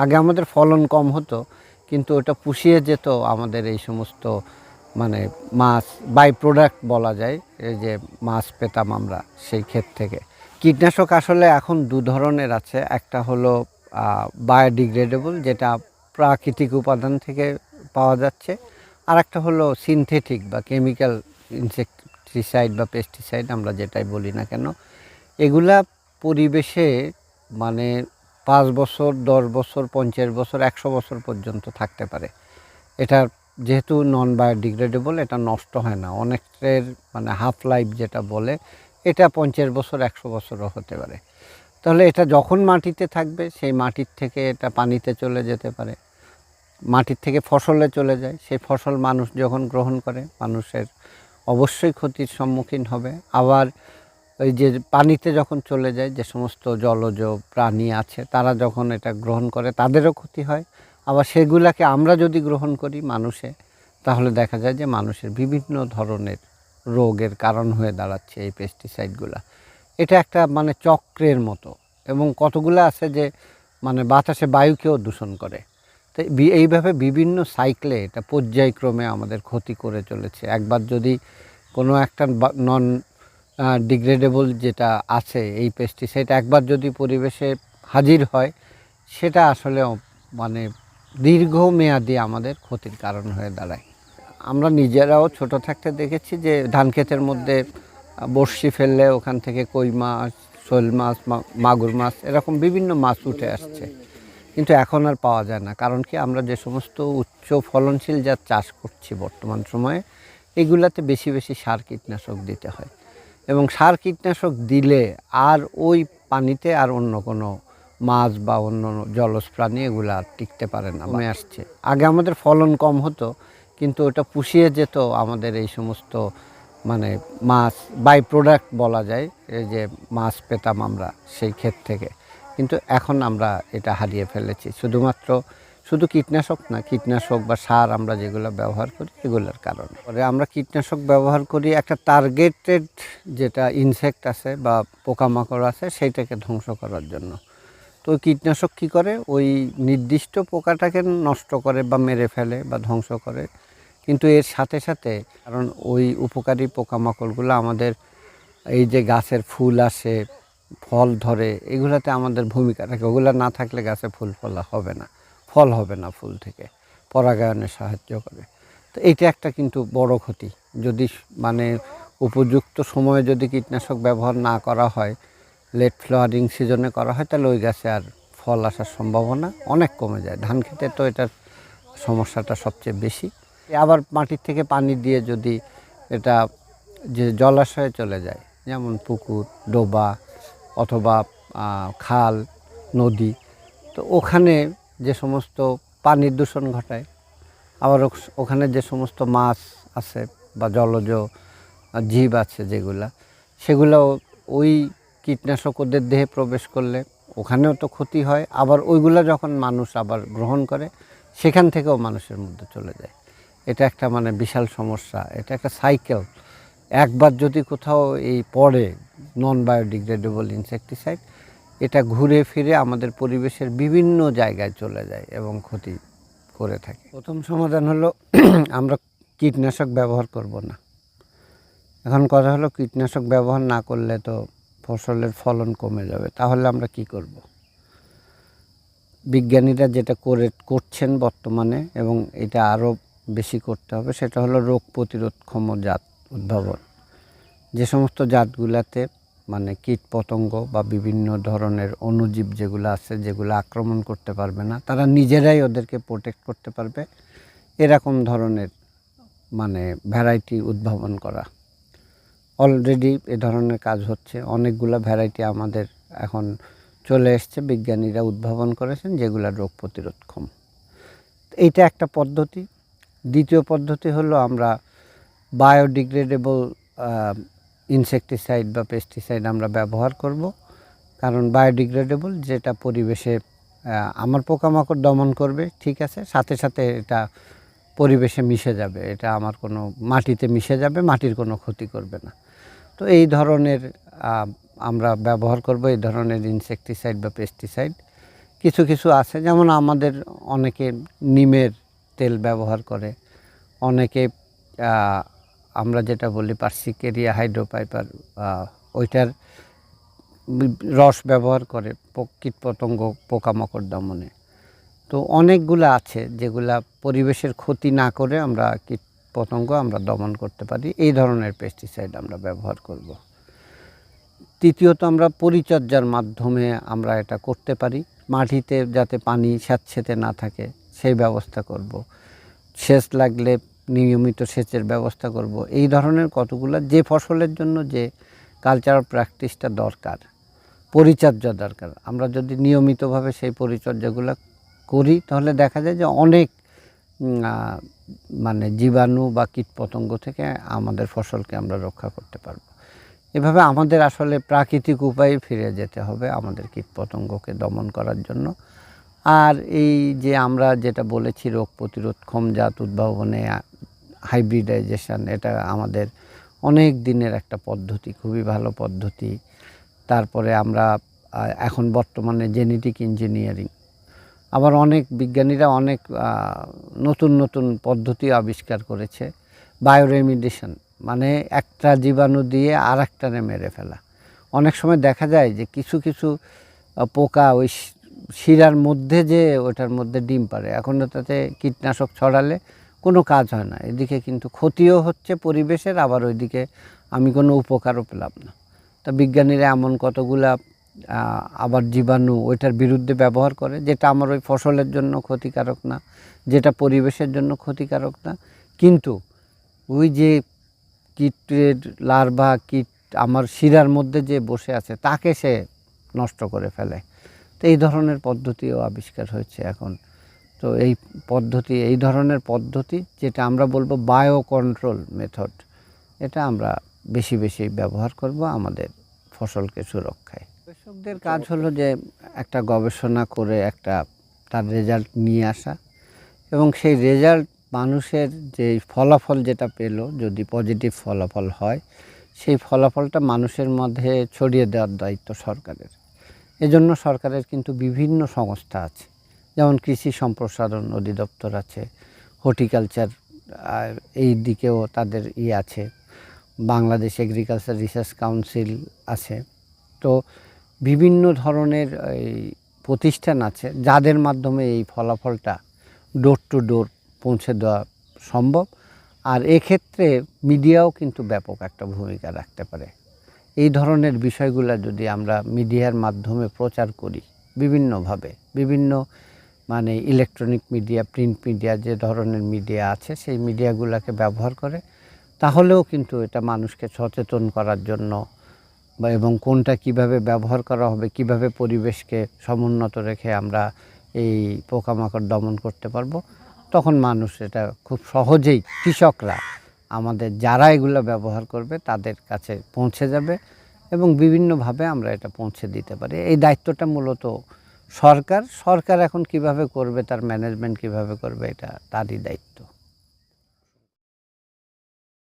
আগে আমাদের ফলন কম হতো, কিন্তু ওটা পুষিয়ে যেত আমাদের এই সমস্ত মানে মাছ বাই প্রোডাক্ট বলা যায়, এই যে মাছ পেতাম আমরা সেই ক্ষেত থেকে। কীটনাশক আসলে এখন দু ধরনের আছে। একটা হলো বায়োডিগ্রেডেবল যেটা প্রাকৃতিক উপাদান থেকে পাওয়া যাচ্ছে আর একটা হলো সিনথেটিক বা কেমিক্যাল ইনসেকটিসাইড বা পেস্টিসাইড আমরা যেটাই বলি না কেন, এগুলা পরিবেশে মানে পাঁচ বছর, দশ বছর, পঞ্চাশ বছর, একশো বছর পর্যন্ত থাকতে পারে। এটা যেহেতু নন বায়োডিগ্রেডেবল এটা নষ্ট হয় না। অনেকের মানে হাফ লাইফ যেটা বলে, এটা পঞ্চাশ বছর, একশো বছরও হতে পারে। তাহলে এটা যখন মাটিতে থাকবে, সেই মাটির থেকে এটা পানিতে চলে যেতে পারে। মাটির থেকে ফসলে চলে যায়। সেই ফসল মানুষ যখন গ্রহণ করে, মানুষের অবশ্যই ক্ষতির সম্মুখীন হবে। আবার ওই যে পানিতে যখন চলে যায়, যে সমস্ত জলজ প্রাণী আছে, তারা যখন এটা গ্রহণ করে, তাদেরও ক্ষতি হয়। আবার সেগুলাকে আমরা যদি গ্রহণ করি মানুষে, তাহলে দেখা যায় যে মানুষের বিভিন্ন ধরনের রোগের কারণ হয়ে দাঁড়াচ্ছে এই পেস্টিসাইডগুলা এটা একটা মানে চক্রের মতো এবং কতগুলো আছে যে মানে বাতাসে বায়ুকেও দূষণ করে। তো এইভাবে বিভিন্ন সাইকেলে এটা পর্যায়ক্রমে আমাদের ক্ষতি করে চলেছে। একবার যদি কোনো একটা নন ডিগ্রেডেবল যেটা আছে এই পেস্টিসাইড একবার যদি পরিবেশে হাজির হয়, সেটা আসলে মানে দীর্ঘমেয়াদী আমাদের ক্ষতির কারণ হয়ে দাঁড়ায়। আমরা নিজেরাও ছোট থাকতে দেখেছি যে ধান ক্ষেতের মধ্যে বড়শি ফেললে ওখান থেকে কই মাছ, শোল মাছ মাগুর মাছ, এরকম বিভিন্ন মাছ উঠে আসছে। কিন্তু এখন আর পাওয়া যায় না, কারণ কি আমরা যে সমস্ত উচ্চ ফলনশীল যা চাষ করছি বর্তমান সময়ে, এগুলাতে বেশি বেশি সার কীটনাশক দিতে হয়। এবং সার কীটনাশক দিলে আর ওই পানিতে আর অন্য কোনো মাছ বা অন্য জলজ প্রাণী এগুলো আর টিকতে পারে না কমে আসছে। আগে আমাদের ফলন কম হতো, কিন্তু ওটা পুষিয়ে যেত আমাদের এই সমস্ত মানে মাছ বাই প্রোডাক্ট বলা যায়, এই যে মাছ পেতাম আমরা সেই ক্ষেত থেকে। কিন্তু এখন আমরা এটা হারিয়ে ফেলেছি। শুধুমাত্র শুধু কীটনাশক না, কীটনাশক বা সার আমরা যেগুলো ব্যবহার করি এগুলোর কারণে। পরে আমরা কীটনাশক ব্যবহার করি, একটা টার্গেটেড যেটা ইনসেক্ট আছে বা পোকামাকড় আছে সেইটাকে ধ্বংস করার জন্য। তো কীটনাশক কী করে? ওই নির্দিষ্ট পোকাটাকে নষ্ট করে বা মেরে ফেলে বা ধ্বংস করে। কিন্তু এর সাথে সাথে, কারণ ওই উপকারী পোকামাকড়গুলো আমাদের এই যে গাছের ফুল আসে, ফল ধরে, এগুলাতে আমাদের ভূমিকা থাকে। ওগুলো না থাকলে গাছে ফুল ফলা হবে না। ফল হবে না ফুল থেকে, পরাগায়নে সাহায্য করে। তো এইটা একটা কিন্তু বড় ক্ষতি। যদি মানে উপযুক্ত সময়ে যদি কীটনাশক ব্যবহার না করা হয়, লেট ফ্লাওয়ারিং সিজনে করা হয়, তাহলে ওই গাছে আর ফল আসার সম্ভাবনা অনেক কমে যায়। ধান খেতে তো এটার সমস্যাটা সবচেয়ে বেশি। আবার মাটির থেকে পানি দিয়ে যদি এটা যে জলাশয়ে চলে যায়, যেমন পুকুর, ডোবা অথবা খাল, নদী, তো ওখানে যে সমস্ত পানির দূষণ ঘটায়, আবার ওখানে যে সমস্ত মাছ আছে বা জলজ জীব আছে যেগুলা সেগুলো ওই কীটনাশক ওদের দেহে প্রবেশ করলে ওখানেও তো ক্ষতি হয়, আবার ওইগুলা যখন মানুষ আবার গ্রহণ করে, সেখান থেকেও মানুষের মধ্যে চলে যায়। এটা একটা মানে বিশাল সমস্যা, এটা একটা সাইকেল একবার যদি কোথাও এই পড়ে নন বায়োডিগ্রেডেবল ইনসেকটিসাইড এটা ঘুরে ফিরে আমাদের পরিবেশের বিভিন্ন জায়গায় চলে যায় এবং ক্ষতি করে থাকে। প্রথম সমাধান হলো আমরা কীটনাশক ব্যবহার করব না। এখন কথা হলো কীটনাশক ব্যবহার না করলে তো ফসলের ফলন কমে যাবে, তাহলে আমরা কি করব? বিজ্ঞানীরা যেটা করে, করছেন বর্তমানে এবং এটা আরও বেশি করতে হবে, সেটা হলো রোগ প্রতিরোধক্ষম জাত উদ্ভাবন। যে সমস্ত জাতগুলাতে মানে কীট পতঙ্গ বা বিভিন্ন ধরনের অণুজীব যেগুলো আছে, যেগুলো আক্রমণ করতে পারবে না, তারা নিজেরাই ওদেরকে প্রোটেক্ট করতে পারবে। এরকম ধরনের মানে ভ্যারাইটি উদ্ভাবন করা। অলরেডি এ ধরনের কাজ হচ্ছে। অনেকগুলো ভ্যারাইটি আমাদের এখন চলে এসছে, বিজ্ঞানীরা উদ্ভাবন করেছেন, যেগুলো রোগ প্রতিরোধক্ষম এইটা একটা পদ্ধতি। দ্বিতীয় পদ্ধতি হলো আমরা বায়োডিগ্রেডেবল ইনসেকটিসাইড বা পেস্টিসাইড আমরা ব্যবহার করব, কারণ বায়োডিগ্রেডেবল যেটা পরিবেশে আমার পোকামাকড় দমন করবে, ঠিক আছে, সাথে সাথে এটা পরিবেশে মিশে যাবে, এটা আমার কোনো মাটিতে মিশে যাবে, মাটির কোনো ক্ষতি করবে না। তো এই ধরনের আমরা ব্যবহার করব এই ধরনের ইনসেকটিসাইড বা পেস্টিসাইড কিছু কিছু আছে, যেমন আমাদের অনেকে নিমের তেল ব্যবহার করে, অনেকে আমরা যেটা বলি পার্সিকেরিয়া হাইড্রোপাইপার ওইটার রস ব্যবহার করে কীটপতঙ্গ পোকামাকড় দমনে। তো অনেকগুলো আছে যেগুলা পরিবেশের ক্ষতি না করে আমরা কীট পতঙ্গ আমরা দমন করতে পারি। এই ধরনের পেস্টিসাইড আমরা ব্যবহার করব। তৃতীয়ত আমরা পরিচর্যার মাধ্যমে আমরা এটা করতে পারি। মাটিতে যাতে পানি স্যাঁতসেঁতে না থাকে সেই ব্যবস্থা করব। সেচ লাগলে নিয়মিত সেচের ব্যবস্থা করব। এই ধরনের কতগুলো, যে ফসলের জন্য যে কালচারাল প্র্যাকটিসটা দরকার, পরিচর্যা দরকার। আমরা যদি নিয়মিতভাবে সেই পরিচর্যাগুলো করি, তাহলে দেখা যায় যে অনেক মানে জীবাণু বা কীটপতঙ্গ থেকে আমাদের ফসলকে আমরা রক্ষা করতে পারব। এভাবে আমাদের আসলে প্রাকৃতিক উপায়ে ফিরে যেতে হবে আমাদের কীটপতঙ্গকে দমন করার জন্য। আর এই যে আমরা যেটা বলেছি রোগ প্রতিরোধক্ষম জাত উদ্ভাবনে হাইব্রিডাইজেশন এটা আমাদের অনেক দিনের একটা পদ্ধতি, খুবই ভালো পদ্ধতি। তারপরে আমরা এখন বর্তমানে জেনেটিক ইঞ্জিনিয়ারিং আবার অনেক বিজ্ঞানীরা অনেক নতুন নতুন পদ্ধতি আবিষ্কার করেছে। বায়োরেমিডিশন মানে একটা জীবাণু দিয়ে আর একটানে মেরে ফেলা। অনেক সময় দেখা যায় যে কিছু কিছু পোকা, ওই শিরার মধ্যে যে ওটার মধ্যে ডিম পারে এখন তাতে কীটনাশক ছড়ালে কোনো কাজ হয় না। এদিকে কিন্তু ক্ষতিও হচ্ছে পরিবেশের, আবার ওইদিকে আমি কোনো উপকারও পেলাম না। তা বিজ্ঞানীরা এমন কতগুলা আবার জীবাণু ওইটার বিরুদ্ধে ব্যবহার করে, যেটা আমার ওই ফসলের জন্য ক্ষতিকারক না, যেটা পরিবেশের জন্য ক্ষতিকারক না। কিন্তু ওই যে কীটের লার্ভা কীট আমার শিরার মধ্যে যে বসে আছে, তাকে সে নষ্ট করে ফেলে। তো এই ধরনের পদ্ধতিও আবিষ্কার হয়েছে এখন। তো এই পদ্ধতি, এই ধরনের পদ্ধতি যেটা আমরা বলব বায়ো কন্ট্রোল মেথড এটা আমরা বেশি বেশি ব্যবহার করব আমাদের ফসলকে সুরক্ষায়। কৃষকদের কাজ হলো যে একটা গবেষণা করে একটা তার রেজাল্ট নিয়ে আসা এবং সেই রেজাল্ট মানুষের যে ফলাফল যেটা পেল, যদি পজিটিভ ফলাফল হয়, সেই ফলাফলটা মানুষের মধ্যে ছড়িয়ে দেওয়ার দায়িত্ব সরকারের। এজন্য সরকারের কিন্তু বিভিন্ন সংস্থা আছে। যেমন কৃষি সম্প্রসারণ অধিদপ্তর আছে, হর্টিকালচার এই দিকেও তাদের ই আছে, বাংলাদেশ এগ্রিকালচার রিসার্চ কাউন্সিল আছে। তো বিভিন্ন ধরনের এই প্রতিষ্ঠান আছে যাদের মাধ্যমে এই ফলাফলটা ডোর টু ডোর পৌঁছে দেওয়া সম্ভব। আর এক্ষেত্রে মিডিয়াও কিন্তু ব্যাপক একটা ভূমিকা রাখতে পারে। এই ধরনের বিষয়গুলো যদি আমরা মিডিয়ার মাধ্যমে প্রচার করি বিভিন্নভাবে, বিভিন্ন মানে ইলেকট্রনিক মিডিয়া প্রিন্ট মিডিয়া যে ধরনের মিডিয়া আছে, সেই মিডিয়াগুলোকে ব্যবহার করে, তাহলেও কিন্তু এটা মানুষকে সচেতন করার জন্য বা এবং কোনটা কীভাবে ব্যবহার করা হবে, কীভাবে পরিবেশকে সমুন্নত রেখে আমরা এই পোকামাকড় দমন করতে পারব, তখন মানুষ এটা খুব সহজেই কৃষকরা আমাদের যারা এগুলো ব্যবহার করবে তাদের কাছে পৌঁছে যাবে এবং বিভিন্নভাবে আমরা এটা পৌঁছে দিতে পারি। এই দায়িত্বটা মূলত সরকার। সরকার এখন কীভাবে করবে, তার ম্যানেজমেন্ট কীভাবে করবে, এটা তারই দায়িত্ব।